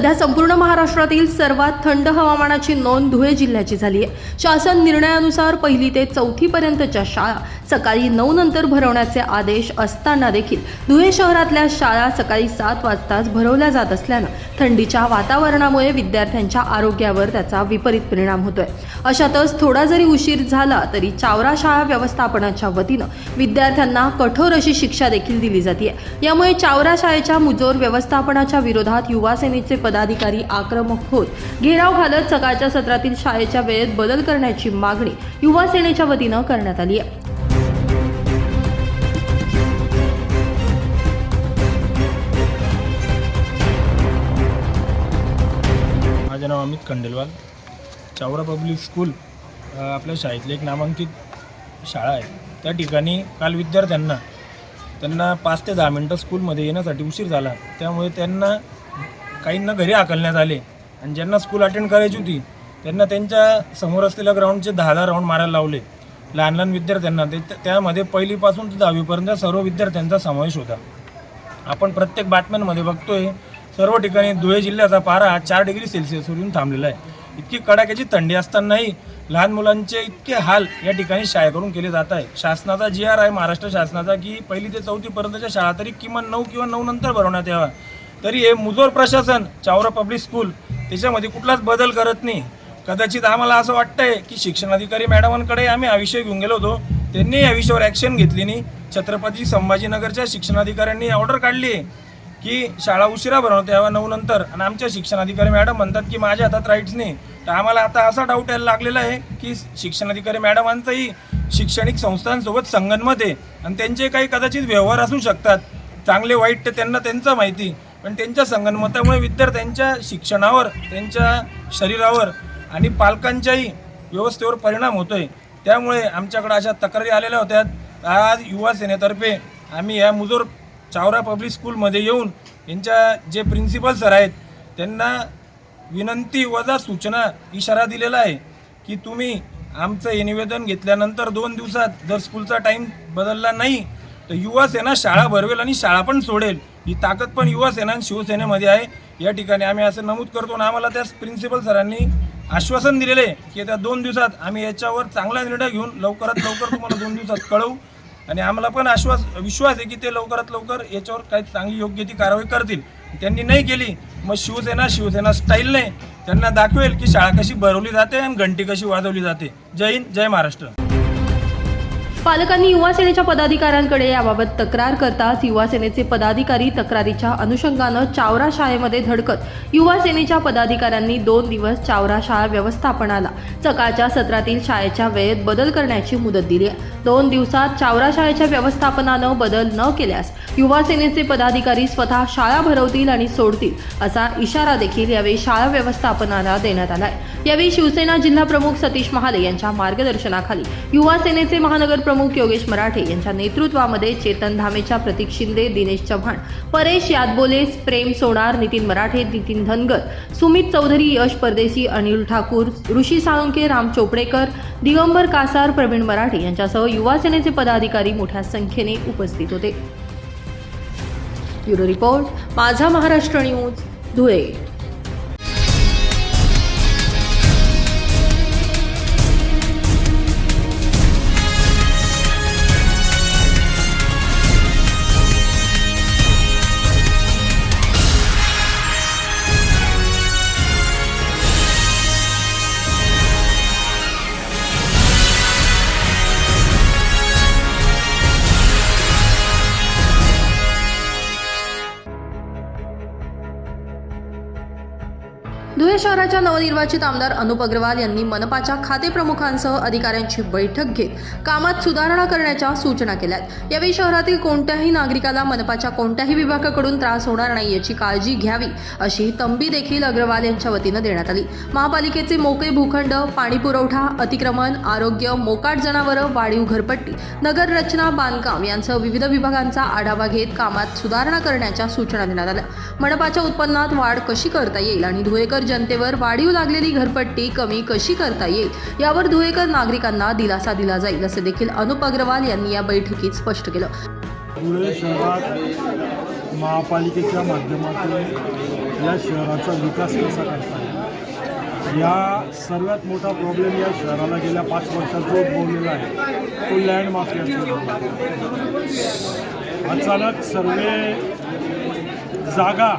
सध्या संपूर्ण महाराष्ट्रातील सर्वात थंड हवामानाची नोंद धुळे जिल्ह्याची झाली आहे. शासन निर्णयानुसार पहिली ते चौथीपर्यंतच्या शाळा सकाळी नऊ नंतर भरवण्याचे आदेश असताना देखील धुळे शहरातल्या शाळा सकाळी सात वाजताच भरवल्या जात असल्यानं थंडीच्या वातावरणामुळे विद्यार्थ्यांच्या आरोग्यावर त्याचा विपरीत परिणाम होतोय. अशातच थोडा जरी उशीर झाला तरी चावरा शाळा व्यवस्थापनाच्या वतीनं विद्यार्थ्यांना कठोर अशी शिक्षा देखील दिली जाते यामुळे चावरा शाळेच्या मुजोर व्यवस्थापनाच्या विरोधात युवा सेनेचे पदाधिकारी आक्रमक होत घेराव घालत सकाळच्या सत्रातील शाळेच्या वेळेत बदल करण्याची मागणी युवा सेनेच्या वतीनं करण्यात आली आहे माझं नाव अमित खंडेलवाल. चावरा पब्लिक स्कूल आपल्या शाळेतली एक नामांकित शाळा आहे. त्या ठिकाणी काल विद्यार्थ्यांना त्यांना पाच ते दहा मिनटं स्कूलमध्ये येण्यासाठी उशीर झाला. त्यामुळे त्यांना काहींना घरी आकलण्यात आले. आणि ज्यांना स्कूल अटेंड करायची होती त्यांना त्यांच्यासमोर असलेल्या ग्राउंडचे दहा दहा राऊंड मारायला लावले. लहान लहान विद्यार्थ्यांना ते त्यामध्ये पहिलीपासून ते दहावीपर्यंत सर्व विद्यार्थ्यांचा समावेश होता. आपण प्रत्येक बातम्यांमध्ये बघतोय सर्व ठिकाणी धुळे जिल्ह्याचा पारा चार डिग्री सेल्सिअसवरून थांबलेला आहे. इतकी कडाक्याची थंडी असतानाही लहान मुलांचे इतके हाल या ठिकाणी शाळेकडून केले जात आहे. शासनाचा जी आर आहे महाराष्ट्र शासनाचा की पहिली ते चौथीपर्यंतच्या शाळा तरी किमान नऊ किंवा नऊ नंतर भरवण्यात यावा तरी हे मुजोर प्रशासन चावरा पब्लिक स्कूल त्याच्यामध्ये कुठलाच बदल करत नाही. कदाचित आम्हाला असं वाटतंय की शिक्षणाधिकारी मॅडमांकडे आम्ही हा विषय घेऊन गेलो होतो. त्यांनी या विषयावर ॲक्शन घेतली नाही. छत्रपती संभाजीनगरच्या शिक्षणाधिकाऱ्यांनी ऑर्डर काढली आहे. की शाळा उशिरा भरवते तेव्हा नऊ नंतर. आणि आमच्या शिक्षणाधिकारी मॅडम म्हणतात की माझ्या हातात राईट्स नाही. तर आम्हाला आता असा डाऊट यायला लागलेला आहे की शिक्षणाधिकारी मॅडमांचंही शैक्षणिक संस्थांसोबत संगनमत आहे. आणि त्यांचे काही कदाचित व्यवहार असू शकतात. चांगले वाईट ते त्यांना त्यांचं माहिती. पण त्यांच्या संगनमतामुळे विद्यार्थ्यांच्या शिक्षणावर त्यांच्या शरीरावर आणि पालकांच्याही व्यवस्थेवर परिणाम होतो आहे त्यामुळे आमच्याकडे अशा तक्रारी आलेल्या होत्या. आज युवा सेनेतर्फे आम्ही या मुजोर चावरा पब्लिक स्कूलमध्ये येऊन यांच्या जे प्रिन्सिपल सर आहेत त्यांना विनंती वजा सूचना इशारा दिलेला आहे की तुम्ही आमचं हे निवेदन घेतल्यानंतर दोन दिवसात जर स्कूलचा टाईम बदलला नाही तर युवा सेना शाळा भरवेल आणि शाळा पण सोडेल. ही ताकद पण युवा सेना आणि शिवसेनेमध्ये आहे. या ठिकाणी आम्ही असं नमूद करतो आणि आम्हाला त्या प्रिन्सिपल सरांनी आश्वासन दिलेले आहे की त्या दोन दिवसात आम्ही याच्यावर चांगला निर्णय घेऊन लवकरात लवकर तुम्हाला दोन दिवसात कळवू. आणि आम्हाला पण आश्वास विश्वास आहे की ते लवकरात लवकर याच्यावर काही चांगली योग्य ती कारवाई करतील. त्यांनी नाही केली मग शिवसेना शिवसेना स्टाईलने त्यांना दाखवेल की शाळा कशी भरवली जाते आणि घंटी कशी वाजवली जाते. जय हिंद जय महाराष्ट्र. पालकांनी युवा सेनेच्या पदाधिकाऱ्यांकडे याबाबत तक्रार करताच युवा सेनेचे पदाधिकारी तक्रारीच्या अनुषंगानं चावरा शाळेमध्ये धडकत युवा सेनेच्या पदाधिकाऱ्यांनी दोन दिवस चावरा शाळा व्यवस्थापनाला सकाळच्या सत्रातील शाळेच्या वेळेत बदल करण्याची मुदत दिली आहे. दोन दिवसात चावरा शाळेच्या व्यवस्थापनानं बदल न केल्यास युवा सेनेचे पदाधिकारी स्वतः शाळा भरवतील आणि सोडतील असा इशारा देखील यावेळी शाळा व्यवस्थापनाला देण्यात आलाय. यावेळी शिवसेना जिल्हा प्रमुख सतीश महाले यांच्या मार्गदर्शनाखाली युवा सेनेचे महानगर प्रमुख योगेश मराठे यांच्या नेतृत्वामध्ये चेतन धामेच्या प्रतीक शिंदे दिनेश चव्हाण परेश यादबोले प्रेम सोनार नितीन मराठे नितीन धनगर सुमित चौधरी यश परदेशी अनिल ठाकूर ऋषी साळुंके राम चोपडेकर दिगंबर कासार प्रवीण मराठे यांच्यासह युवा सेनेचे पदाधिकारी मोठ्या संख्येने उपस्थित होते. Bureau report Majha Maharashtra news Dhule. शहराच्या नवनिर्वाचित आमदार अनुप अग्रवाल यांनी मनपाच्या खातेप्रमुखांसह अधिकाऱ्यांची बैठक घेत कामात सुधारणा करण्याच्या सूचना केल्यात. यावेळी शहरातील कोणत्याही नागरिकाला मनपाच्या कोणत्याही विभागाकडून त्रास होणार नाही याची काळजी घ्यावी अशी तंबी देखील अग्रवाल यांच्या वतीनं देण्यात आली. महापालिकेचे मोकळे भूखंड पाणी पुरवठा अतिक्रमण आरोग्य मोकाट जनावरं वाढीव घरपट्टी नगर रचना बांधकाम यांसह विविध विभागांचा आढावा घेत कामात सुधारणा करण्याच्या सूचना देण्यात आल्या. मनपाच्या उत्पन्नात वाढ कशी करता येईल आणि धुळेकर जनतेवर वाढीव लागलेली घरपट्टी कमी कशी करता येईल यावर धुळेकर नागरिकांना दिलासा दिला जाईल असे देखील अनुप अग्रवाल यांनी या बैठकीत स्पष्ट केलं. धुळे शहरात महापालिकेच्या माध्यमातून या शहराचा विकास कसा करता येईल? या सर्वात मोठा प्रॉब्लेम या शहराला गेल्या पाच वर्षात जो उद्भवलेला आहे तो लँड माफियाचा अचानक सर्वे जागा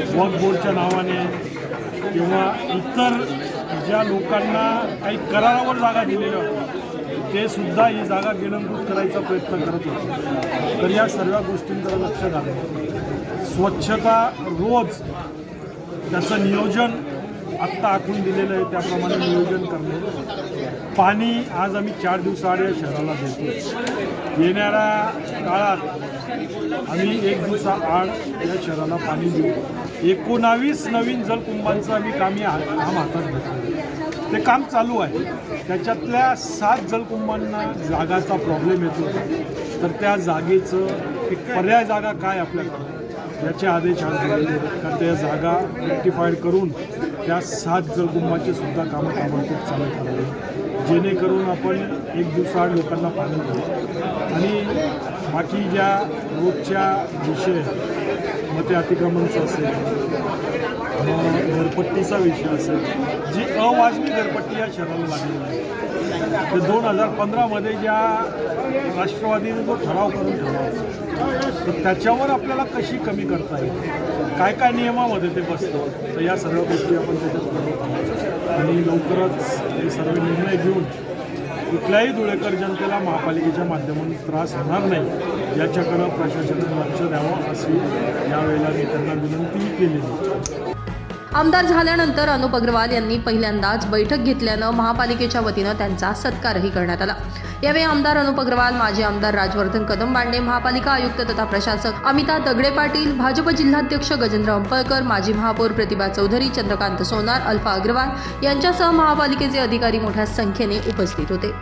वक्फ बोर्डच्या नावाने किंवा इतर ज्या लोकांना काही करारावर जागा दिलेल्या होत्या ते सुद्धा ही जागा गिळंकृत करायचा प्रयत्न करत होते. तर या सर्व गोष्टींकडे लक्ष घालणं स्वच्छता रोज त्याचं नियोजन आत्ता आखून दिलेलं आहे त्याप्रमाणे नियोजन करणे पाणी आज आम्ही चार दिवसाआड या शहराला देतो येणाऱ्या काळात आम्ही एक दिवसाआड या शहराला पाणी देऊ. एकोणावीस नवीन जलकुंभांचं आम्ही कामी हा काम हातात घेतलं ते काम चालू आहे. त्याच्यातल्या सात जलकुंभांना जागाचा प्रॉब्लेम येतो. तर त्या जागेचं एक पर्याय जागा काय आपल्याकडं? याचे आदेश आज दिलेले आहेत. त्या जागा रेक्टिफाईड करून त्या सात जलकुंभाचे सुद्धा कामं ताबडतोब चालू करावे जेणेकरून आपण एक दिवसाआड लोकांना पाणी देऊ आणि बाकी ज्या रोजच्या विषय मग ते अतिक्रमणचं असेल घरपट्टीचा विषय असेल जी अवाजवी घरपट्टी या शहराला लागलेली आहे. तर दोन हजार पंधरामध्ये ज्या राष्ट्रवादीने जो ठराव करून ठेवला होता, तर त्याच्यावर आपल्याला कशी कमी करता येईल? काय काय नियमामध्ये ते बसतं? तर या सर्व गोष्टी आपण त्याच्यात करतो आणि लवकरच हे सर्व निर्णय घेऊन कुठल्याही धुळेकर जनतेला महापालिकेच्या माध्यमातून त्रास होणार नाही याच्याकडं प्रशासनाने लक्ष द्यावं अशी यावेळेला मी त्यांना विनंती केलेली आमदार झाल्यानंतर अनुप अग्रवाल यांनी पहिल्यांदाच बैठक घेतल्यानं महापालिकेच्या वतीनं त्यांचा सत्कारही करण्यात आला. यावेळी आमदार अनुप अग्रवाल माजी आमदार राजवर्धन कदमबांडे महापालिका आयुक्त तथा प्रशासक अमिता दगडे पाटील भाजप जिल्हाध्यक्ष गजेंद्र अंपळकर माजी महापौर प्रतिभा चौधरी चंद्रकांत सोनार अल्फा अग्रवाल यांच्यासह महापालिकेचे अधिकारी मोठ्या संख्येने उपस्थित होते.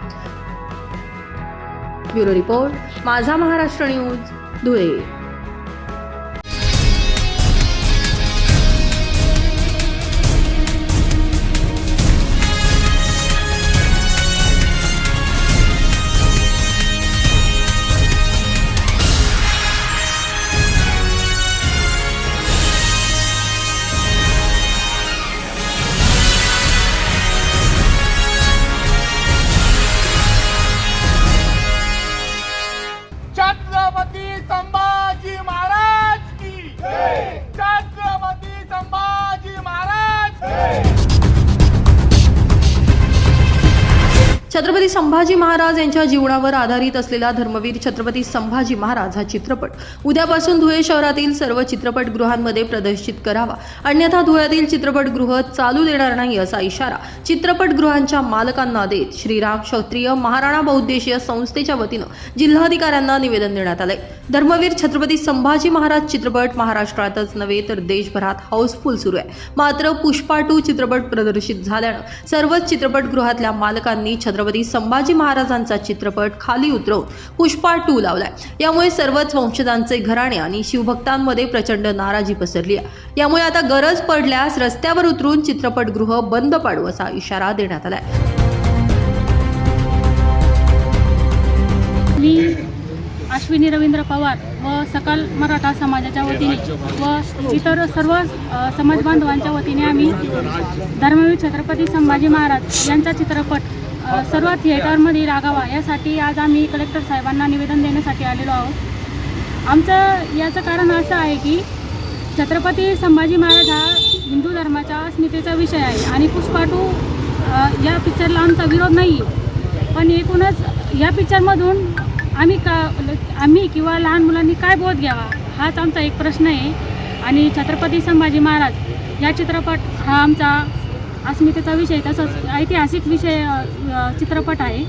Bureau report Majha Maharashtra news Dhule. Chhatrapati Sambhaji Maharaj यांच्या जीवनावर आधारित असलेला धर्मवीर छत्रपती संभाजी महाराज हा चित्रपट. उद्यापासून धुळे शहरातील सर्व चित्रपटगृहांमध्ये प्रदर्शित करावा. अन्यथा धुळ्यातील चित्रपटगृह चालू देणार नाही असा इशारा चित्रपटगृहांच्या मालकांना देत श्रीराम क्षत्रिय महाराणा बहुद्देशीय संस्थेच्या वतीनं जिल्हाधिकाऱ्यांना निवेदन देण्यात आलंय. धर्मवीर छत्रपती संभाजी महाराज चित्रपट महाराष्ट्रातच नव्हे तर देशभरात हाऊसफुल सुरू आहे. मात्र पुष्पा टू चित्रपट प्रदर्शित झाल्यानं सर्वच चित्रपटगृहातल्या मालकांनी छत्रपती संभाजी महाराजांचा चित्रपट खाली उतरवून पुष्पा टू लावलाय. यामुळे सर्वच वंशजांचे घराणे आणि शिवभक्तांमध्ये प्रचंड नाराजी पसरली आहे. यामुळे आता गरज पडल्यास रस्त्यावर उतरून चित्रपटगृह बंद पाडू असा इशारा देण्यात आलाय. अश्विनी रवींद्र पवार व सकल मराठा समाजाच्या वतीने व इतर सर्व समाजबांधवांच्या समाज बांधवांच्या वतीने आम्ही धर्मवीर छत्रपती संभाजी महाराज यांचा चित्रपट सर्व थिएटरमध्ये लागावा यासाठी आज आम्ही कलेक्टर साहेबांना निवेदन देण्यासाठी आलेलो आहोत. आमचं याचं कारण असं आहे की छत्रपती संभाजी महाराज हा हिंदू धर्माच्या अस्मितेचा विषय आहे आणि पुष्पाटू या पिक्चरला आमचा विरोध नाही आहे पण एकूणच या पिक्चरमधून आम्ही का आम्ही किंवा लहान मुलांनी काय बोध घ्यावा हाच आमचा एक प्रश्न आहे. आणि छत्रपती संभाजी महाराज या चित्रपट हा आमचा अस्मितेचा विषय तसंच ऐतिहासिक विषय चित्रपट आहे.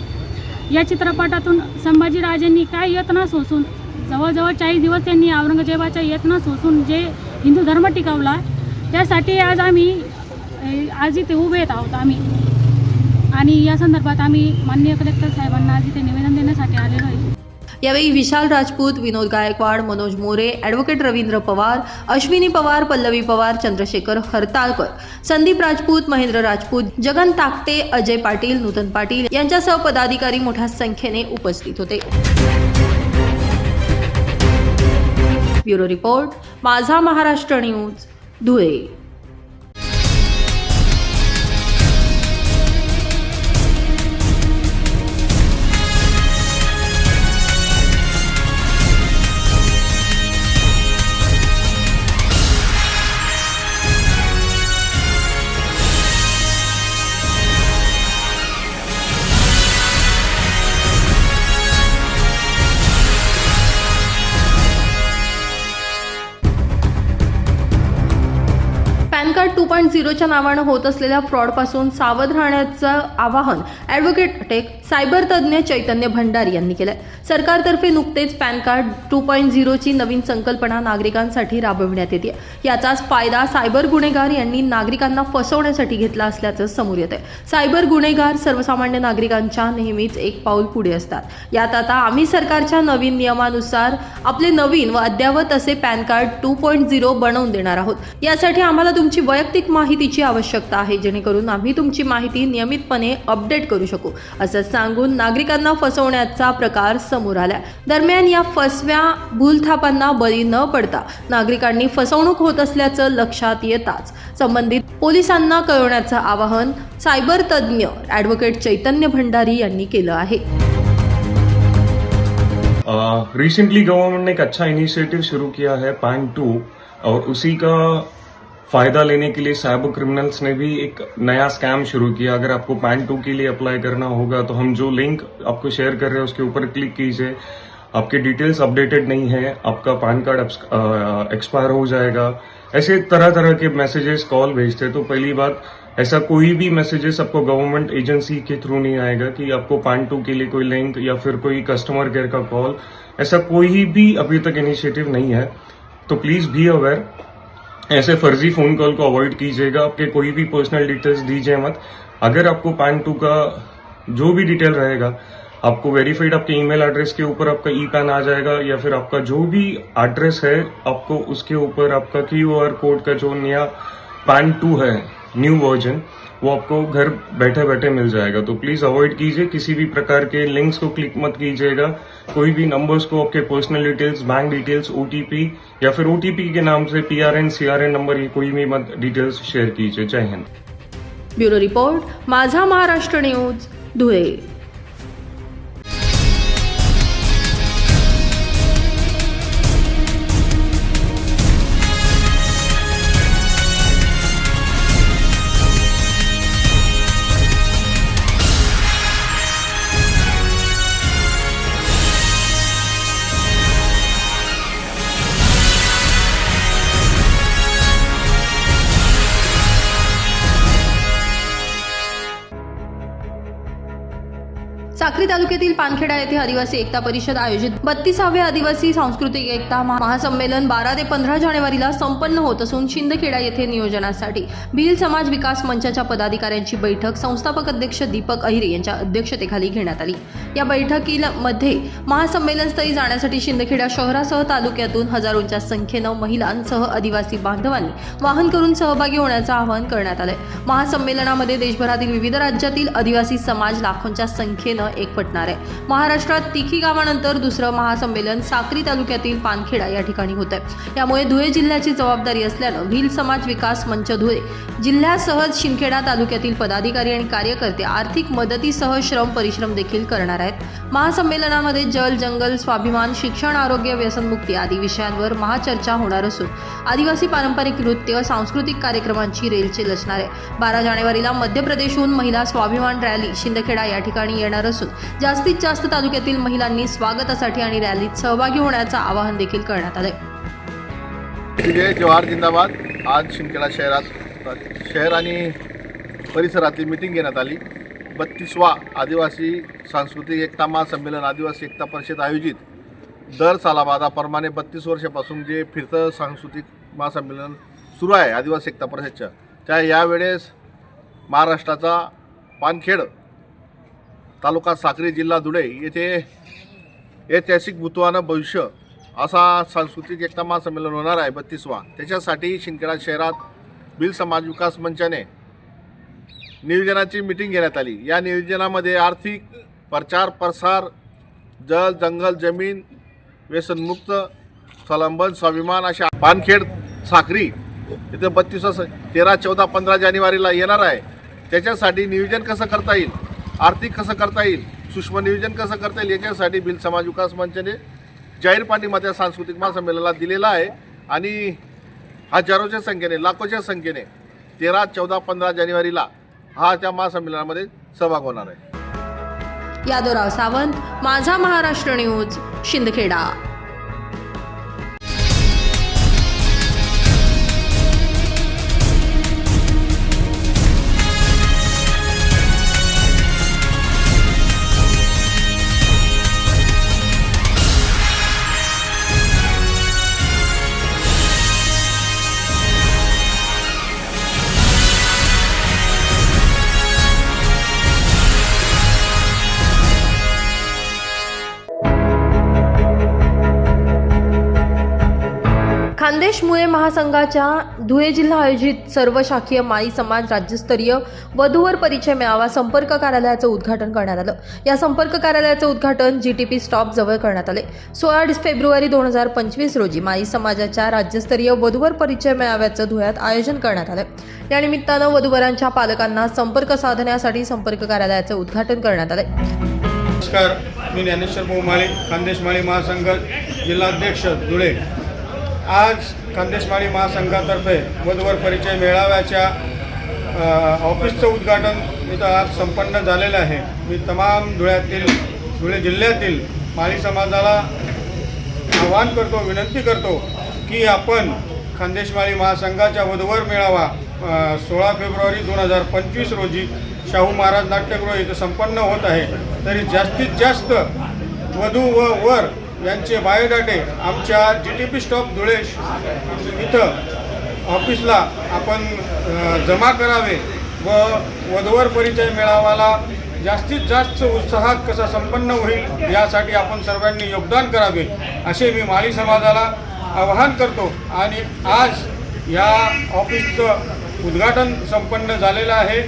या चित्रपटातून संभाजीराजांनी काय यत्न सोसून जवळजवळ चाळीस दिवस त्यांनी औरंगजेबाच्या यत्न सोसून जे हिंदू धर्म टिकवला त्यासाठी आज आम्ही आज इथे उभे येत आहोत आम्ही. आणि या संदर्भात आम्ही माननीय कलेक्टर साहेबांना आज इथे निवेदन देण्यासाठी आलेलो आहे. यावेळी विशाल राजपूत विनोद गायकवाड मनोज मोरे ॲडव्होकेट रवींद्र पवार अश्विनी पवार पल्लवी पवार चंद्रशेखर हरताळकर संदीप राजपूत महेंद्र राजपूत जगन ताकते अजय पाटील नूतन पाटील यांच्यासह पदाधिकारी मोठ्या संख्येने उपस्थित होते. Bureau report Majha Maharashtra news Dhule. PAN card two point झिरोच्या नावानं होत असलेल्या फ्रॉडपासून सावध राहण्याचं आवाहन ॲडव्होकेट टेक सायबर तज्ज्ञ चैतन्य भंडारी यांनी केलंय. सरकारतर्फे नुकतेच पॅन कार्ड टू पॉईंट झिरोची नवीन संकल्पना नागरिकांसाठी राबविण्यात येते. याचाच फायदा सायबर गुन्हेगार यांनी नागरिकांना फसवण्यासाठी घेतला असल्याचं समोर येत आहे सायबर गुन्हेगार सर्वसामान्य नागरिकांच्या नेहमीच एक पाऊल पुढे असतात. यात आता आम्ही सरकारच्या नवीन नियमानुसार आपले नवीन व अद्ययावत असे PAN card two point zero बनवून देणार आहोत. यासाठी आम्हाला तुमची वैयक्तिक माहितीची आवश्यकता आहे जेणेकरून आम्ही तुमची माहिती नियमितपणे अपडेट करू शकू असं सांगून नागरिकांना फसवण्याचा प्रकार समोर आला दरम्यान या फसव्या भूलथापांना बळी न पडता नागरिकांनी फसवणूक होत असल्याचं लक्षात येताच संबंधित पोलिसांना कळवण्याचं आवाहन सायबर तज्ज्ञ ॲडव्होकेट चैतन्य भंडारी यांनी केलं आहे. रिसेंटली गवर्नमेंट ने एक अच्छा इनिशिएटिव शुरू किया है पैन टू और उसी का फ़ायदा लेने के लिए साइबर क्रिमिनल्स ने भी एक नया स्कैम शुरू किया। अगर आपको पैन टू के लिए अप्लाई करना होगा तो हम जो लिंक आपको शेयर कर रहे हैं, उसके ऊपर क्लिक कीजिए। आपके डिटेल्स अपडेटेड नहीं है, आपका पैन कार्ड एक्सपायर हो जाएगा। ऐसे तरह तरह के मैसेजेस कॉल भेजते हैं। तो पहली बात, ऐसा कोई भी मैसेजेस आपको गवर्नमेंट एजेंसी के थ्रू नहीं आएगा कि आपको पैन टू के लिए कोई लिंक या फिर कोई कस्टमर केयर का कॉल ऐसा कोई भी अभी तक इनिशिएटिव नहीं है। तो प्लीज़ बी अवेयर ऐसे फर्जी फ़ोन कॉल को अवॉइड कीजिएगा। आपके कोई भी पर्सनल डिटेल्स दीजिए मत। अगर आपको पैन टू का जो भी डिटेल रहेगा, आपको वेरीफाइड आपके ईमेल एड्रेस के ऊपर आपका ई पैन आ जाएगा, या फिर आपका जो भी एड्रेस है, आपको उसके ऊपर आपका क्यू आर कोड का जो नया पैन टू है न्यू वर्जन वो आपको घर बैठे बैठे मिल जाएगा। तो प्लीज अवॉइड कीजिए किसी भी प्रकार के लिंक्स को क्लिक मत कीजिएगा। कोई भी नंबर्स को आपके personal details bank details OTP या फिर ओटीपी के नाम से पीआरएन सीआरएन नंबर ये कोई भी मत डिटेल्स शेयर कीजिए। जय Hind. Bureau report Majha Maharashtra news Dhule. तालुक्यातील पानखेडा येथे आदिवासी एकता परिषद आयोजित बत्तीसाव्या आदिवासी सांस्कृतिक एकता महासंमेलन बारा ते पंधरा जानेवारीला संपन्न होत असून शिंदखेडा येथे नियोजनासाठी भिल समाज विकास मंचाच्या पदाधिकाऱ्यांची बैठक संस्थापक अध्यक्ष दीपक अहिरे यांच्या अध्यक्षतेखाली घेण्यात आली. या बैठकीमध्ये महासंमेलनस्थळी जाण्यासाठी शिंदखेडा शहरासह तालुक्यातून हजारोंच्या संख्येनं महिलांसह आदिवासी बांधवांनी वाहन करून सहभागी होण्याचं आवाहन करण्यात आलंय. महासंमेलनामध्ये देशभरातील विविध राज्यातील आदिवासी समाज लाखोंच्या संख्येनं एकवटणार आहे महाराष्ट्रात तिखी गावानंतर दुसरं महासंमेलन साक्री तालुक्यातील पानखेडा या ठिकाणी होत आहे यामुळे धुळे जिल्ह्याची जबाबदारी असल्यानं भिल समाज विकास मंच धुळे जिल्ह्यासह शिंदखेडा तालुक्यातील पदाधिकारी आणि कार्यकर्ते आर्थिक मदतीसह श्रम परिश्रम देखील करणार आहेत. महासंमेलनामध्ये जल जंगल स्वाभिमान शिक्षण आरोग्य व्यसनमुक्ती आदी विषयांवर महाचर्चा होणार असून आदिवासी पारंपरिक नृत्य सांस्कृतिक कार्यक्रमांची रेलचेल असणार आहे. बारा जानेवारीला मध्य प्रदेशहून महिला स्वाभिमान रॅली शिंदखेडा या ठिकाणी येणार असून जास्तीत जास्त तालुक्यातील महिलांनी स्वागतासाठी आणि रॅलीत सहभागी होण्याचं आवाहन देखील करण्यात आलंय. जय जवाहर जिंदाबाद. आज शिंदखेडा शहरात शहर आणि परिसरातील मिटिंग घेण्यात आली. बत्तीसवा आदिवासी सांस्कृतिक एकता महासंमेलन आदिवासी एकता परिषद आयोजित. दर सालाबादाप्रमाणे बत्तीस वर्षापासून जे फिरतं सांस्कृतिक महासंमेलन सुरू आहे आदिवासी एकता परिषदच्या. त्या यावेळेस महाराष्ट्राचा पानखेड तालुका साक्री जिल्हा धुळे येथे ऐतिहासिक भूत्वानं भविष्य असा सांस्कृतिक एकता महासंमेलन होणार आहे बत्तीसवा. त्याच्यासाठी शिंदखेडा शहरात बिल समाज विकास मंचाने नियोजनाची मिटिंग घेण्यात आली. या नियोजनामध्ये आर्थिक प्रचार प्रसार जल जंगल जमीन व्यसनमुक्त स्वलंबन स्वाभिमान अशा पानखेड साखरी इथे बत्तीस तेरा चौदा पंधरा जानेवारीला येणार आहे. त्याच्यासाठी नियोजन कसं करता येईल? आर्थिक कसं करता येईल? सूक्ष्म नियोजन कसं करता येईल? याच्यासाठी बिल समाज विकास मंचाने जाहीर पाठिंबा त्या सांस्कृतिक महासंमेलनाला दिलेला आहे. आणि हजारोच्या संख्येने लाखोच्या संख्येने तेरा चौदा पंधरा जानेवारीला हा त्या महासंमेलनामध्ये सहभाग होणार आहे. यादवराव सावंत माझा महाराष्ट्र न्यूज शिंदखेडा. खानदेश मुळे महासंघाच्या धुळे जिल्हा आयोजित सर्व शाखीय माळी समाज राज्यस्तरीय वधूवर परिचय मेळावा संपर्क कार्यालयाचं उद्घाटन करण्यात आलं. या संपर्क कार्यालयाचं उद्घाटन जी टी पी स्टॉप जवळ करण्यात आले. सोळा फेब्रुवारी दोन हजार पंचवीस रोजी माळी समाजाच्या राज्यस्तरीय वधूवर परिचय मेळाव्याचं धुळ्यात आयोजन करण्यात आलं. या निमित्तानं वधूवरांच्या पालकांना संपर्क साधण्यासाठी संपर्क कार्यालयाचं उद्घाटन करण्यात आलं नमस्कार मी ज्ञानेश्वर बोमाळे खानदेशमाळी महासंघ जिल्हाध्यक्ष धुळे. आज खानदेशमाळी महासंघातर्फे वधवर परिचय मेळाव्याच्या ऑफिसचं उद्घाटन इथं आज संपन्न झालेलं आहे. मी तमाम धुळ्यातील धुळे जिल्ह्यातील माळी समाजाला आवाहन करतो विनंती करतो की आपण खानदेशमाळी महासंघाच्या वधूवर मेळावा सोळा फेब्रुवारी दोन हजार पंचवीस रोजी शाहू महाराज नाट्यगृह इथं संपन्न होत आहे. तरी जास्तीत जास्त वधू व वर यांचे बायोडाटे आमच्या G T P stop Dhule इथं ऑफिसला आपण जमा करावे व वधवर परिचय मेळावाला जास्तीत जास्त उत्साहात कसा संपन्न होईल यासाठी आपण सर्वांनी योगदान करावे असे मी माळी समाजाला आवाहन करतो. आणि आज या ऑफिसचं उद्घाटन संपन्न झालेलं आहे.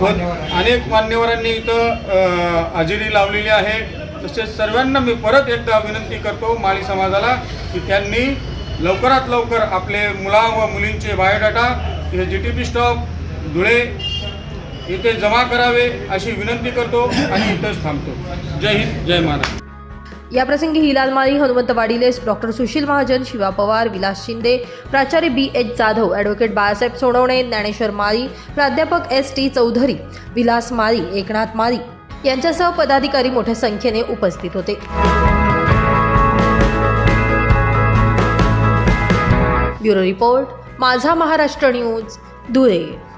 व अनेक मान्यवरांनी इथं हजेरी लावलेली आहे. तसेच सर्वांना मी परत एकदा विनंती करतो माळी समाजाला की त्यांनी लवकरात लवकर आपले मुला व मुलींचे बायोडाटा हे G T P stop Dhule इथे जमा करावे अशी विनंती करतो आणि इथंच थांबतो. जय हिंद जय महाराष्ट्र. याप्रसंगी हिलाल माळी हनुमंत वाडिलेस डॉक्टर सुशील महाजन शिवा पवार विलास शिंदे प्राचार्य B H Jadhav advocate Balasaheb Sonawane Dnyaneshwar Mali प्राध्यापक एस टी चौधरी विलास माळी एकनाथ माळी यांच्यासह पदाधिकारी मोठ्या संख्येने उपस्थित होते. Bureau report Majha Maharashtra news Dhule.